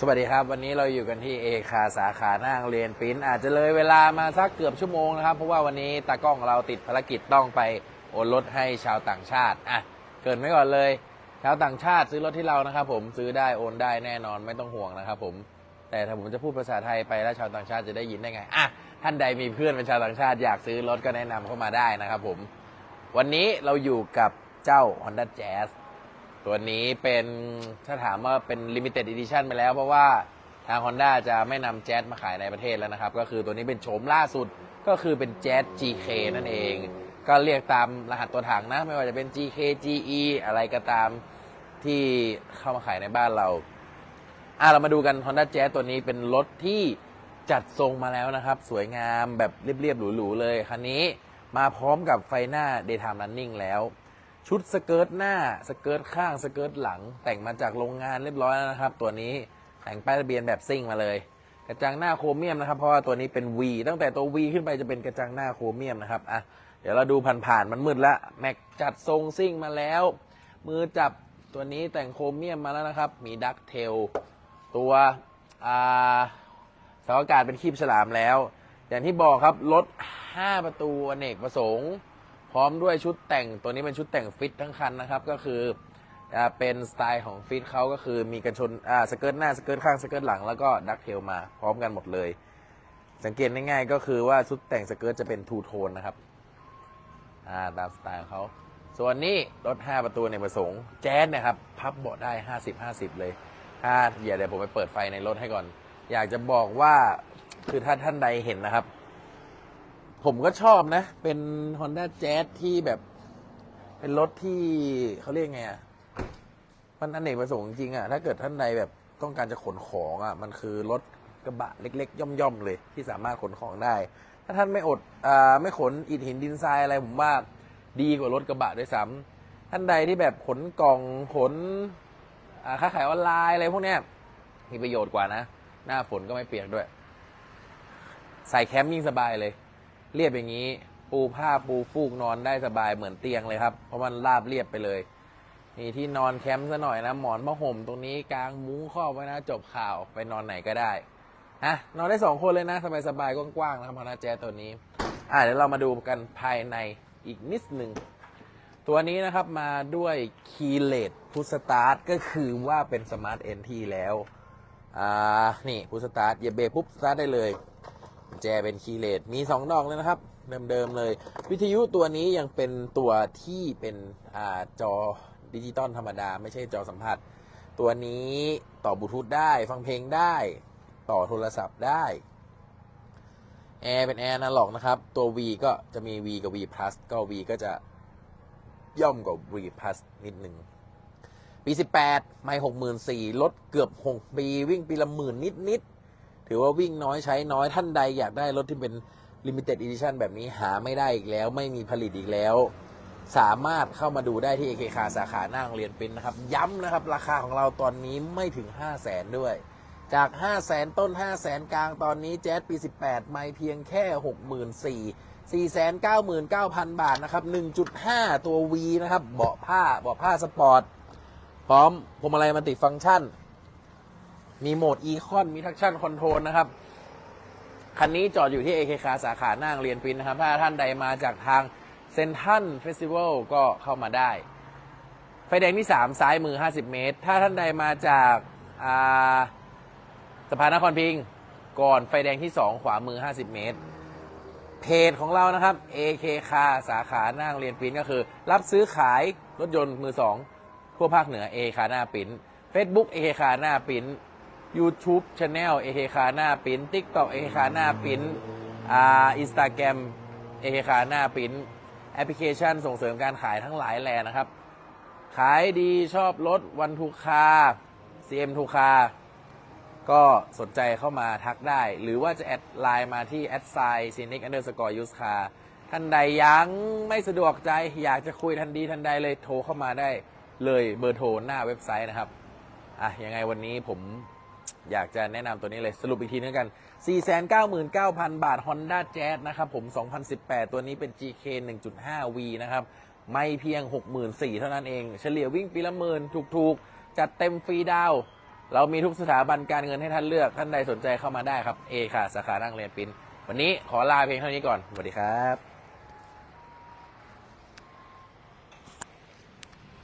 สวัสดีครับ วันนี้เราอยู่กันที่เอคาสาขาหน้างเรียนปิ้นอาจจะเลยเวลามาสักเกือบชั่วโมงนะครับ เพราะว่าวันนี้ตากล้องเราติดภารกิจต้องไปโอนรถให้ชาวต่างชาติอะเกินไว้ก่อนเลย ชาวต่างชาติซื้อรถที่เรานะครับผมซื้อได้โอนได้แน่นอนไม่ต้องห่วงนะครับผมแต่ถ้าผมจะพูดภาษาไทยไปแล้วชาวต่างชาติจะได้ยินได้ไงอะท่านใดมีเพื่อนเป็นชาวต่างชาติอยากซื้อรถก็แนะนำเข้ามาได้นะครับผมวันนี้เราอยู่กับเจ้า Honda Jazz ตัวนี้เป็นถ้าถามว่าเป็น Limited Edition ไปแล้ว เพราะว่าทาง Honda จะไม่นำแจ๊สมาขายในประเทศแล้วนะครับ ก็คือตัวนี้เป็นโฉมล่าสุดก็คือเป็นแจ๊ส GK นั่นเอง ก็เรียกตามรหัสตัวถังนะ ไม่ว่าจะเป็น GK GE อะไรก็ตามที่เข้ามาขายในบ้านเราอะเรามาดูกัน Honda Jazz ตัวนี้เป็นรถที่จัดทรงมาแล้วนะครับ สวยงามแบบเรียบๆหรูๆเลย คันนี้มาพร้อมกับไฟหน้า Daytime Running แล้ว ชุดสเกิร์ตหน้าสเกิร์ตข้างสเกิร์ตหลัง แต่งมาจากโรงงานเรียบร้อยแล้วนะครับ ตัวนี้แต่งป้ายทะเบียนแบบซิ่งมาเลยกระจังหน้าโครเมียมนะครับเพราะว่าตัวนี้เป็น V ตั้งแต่ตัว V ขึ้นไปจะเป็นกระจังหน้าโครเมียมนะครับอะเดี๋ยวเราดูผ่านๆมันมืดละแม็กจัดทรงซิ่งมาแล้ว มือจับตัวนี้แต่งโครเมียมมาแล้วนะครับ มีดักเทลตัวอ่าสาอากาศเป็นคีบฉลามแล้ว อย่างที่บอกครับรถ5ประตูอเนกประสงค์ ร้อมด้วยชุดแต่งตัวนี้เป็นชุดแต่งฟิตทั้งคันนะครับ ก็คืออเป็นสไตล์ของฟิตเขาก็คือมีกันชนสเกิร์ตหน้าสเกิร์ตข้างสเกิร์ตหลังแล้วก็ดักเทลมาพร้อมกันหมดเลย สังเกตง่ายๆก็คือว่าชุดแต่งสเกิร์ตจะเป็นทูโทนนะครับาตามสไตล์ของเขาส่วนนี้รถ 5 ประตูในประสงค์แจ๊สนะครับพับเบาะได้ 50 50 เลยถ้าเดี๋ยวเดี๋ยวผมไปเปิดไฟในรถให้ก่อน อยากจะบอกว่าคือถ้าท่านใดเห็นนะครับ ผมก็ชอบนะ เป็น Honda Jazz ที่แบบ เป็นรถที่เขาเรียกไงอะมันอเนกประสงค์จริงอะถ้าเกิดท่านใดแบบต้องการจะขนของอะมันคือรถกระบะเล็กๆ ย่อมๆเลย ที่สามารถขนของได้ ถ้าท่านไม่อดอ่าไม่ขนอิฐหินดินทรายอะไรผมว่าดีกว่ารถกระบะด้วยซ้ำท่านใดที่แบบขนกล่องขนอ่าค้าขายออนไลน์อะไรพวกเนี้ยมีประโยชน์กว่านะ หน้าฝนก็ไม่เปียกด้วย ใส่แคมป์ยิ่งสบายเลย เรียบอย่างนี้ ปูผ้าปูฟูกนอนได้สบายเหมือนเตียงเลยครับ เพราะมันราบเรียบไปเลยมีที่นอนแคมป์ซะหน่อยนะหมอนผ้าห่มตรงนี้กลางมุ้งครอบไว้นะจบข่าวไปนอนไหนก็ได้อะนอนได้สองคนเลยนะสบายๆกว้างๆนะครับพอนาแจตัวนี้อะเดี๋ยวเรามาดูกันภายในอีกนิดหนึ่งตัวนี้นะครับมาด้วยคีเลสพุสตาร์ทก็คือว่าเป็นสมาร์ทเอนทีแล้วอ่านี่พุสตาร์ทเหยียบเบรกปุ๊บสตาร์ทได้เลย ญแจเป็นคีเลสมี 2 ดอกเลยนะครับ เดิมๆเลย วิทยุตัวนี้ยังเป็นตัวที่เป็นอจอดิจิตอลธรรมดา ไม่ใช่จอสัมผัส ตัวนี้ต่อบลูทูธได้ฟังเพลงได้ ต่อโทรศัพท์ได้แอร์เป็นแอร์นาล็อกนะครับ ตัว V ก็จะมี V กับ V plus ก็ V ก็จะย่อมกว่า V plus นิดหนึ่งปี 18 ไม่ 64,000ลดเกือบ 6 ปี วิ่งปีละหมื่นนิด ๆ ถือว่าวิ่งน้อยใช้น้อยท่านใดอยากได้รถที่เป็น Limited Edition แบบนี้หาไม่ได้อีกแล้ว ไม่มีผลิตอีกแล้ว สามารถเข้ามาดูได้ที่ AK คคาสาขาหน้าโรงเรียนเป็นนะครับ ย้ำนะครับ ราคาของเราตอนนี้ไม่ถึง 5 0 0แสนด้วย จาก 5 0 0แสนต้น 5 0 0แสนกลางตอนนี้แจ๊สปี 18 ไม่เพียงแค่ 64,000 499,000 บาทนะครับ 1.5 ตัว V นะครับ เบาะผ้า เบาะผ้าสปอร์ต พร้อมพวงมาลัยมัลติฟังก์ชัน มีโหมดอีคอนมีทักชั่นคอนโทรลนะครับ คันนี้จอดอยู่ที่ AK คาสาขาหน้างเรียนปินนะครับ ถ้าท่านใดมาจากทางเซนทันเฟสติวัลก็เข้ามาได้ ไฟแดงที่ 3 ซ้ายมือ 50 เมตร ถ้าท่านใดมาจากาสะพานนครพิงก่อนไฟแดงที่ 2 ขวามือ 50 เมตร เพจของเรานะครับ AK คาสาขาหน้างเรียนปินก็คือ รับซื้อขายรถยนต์มือ 2 ทั่วภาคเหนือ AK คาหน้าปิน Facebook AK คาหน้าปิน YouTube Channel AK คาหน้าปิ้น TikTok AK คาหน้าปิ้นอ่า Instagram AK คาหน้าปิ้นแอปพลิเคชันส่งเสริมการขายทั้งหลายแหล่นะครับ ขายดีชอบรถวันทุกคา CM ทุกคา ก็สนใจเข้ามาทักได้ หรือว่าจะแอดไลน์มาที่แอดไซน์ซีนิกอันเดอร์สกอร์ยูสคาท่านใดยังไม่สะดวกใจ อยากจะคุยทันดีทันใดเลยโทรเข้ามาได้เลยเบอร์โทรหน้าเว็บไซต์นะครับ อะยังไงวันนี้ผม อยากจะแนะนำตัวนี้เลยสรุปอีกทีนึงกัน 499,000 บาท Honda Jazz นะครับผม 2018 ตัวนี้เป็น GK 1.5V นะครับ ไม่เพียง 64,000เท่านั้นเอง เฉลี่ยวิ่งปีละหมื่นถูกๆ จัดเต็มฟรีดาว เรามีทุกสถาบันการเงินให้ท่านเลือก ท่านใดสนใจเข้ามาได้ครับ เอค่ะ สาขานั่งเรียนปิ้นวันนี้ขอลาเพียงเท่านี้ก่อน สวัสดีครับ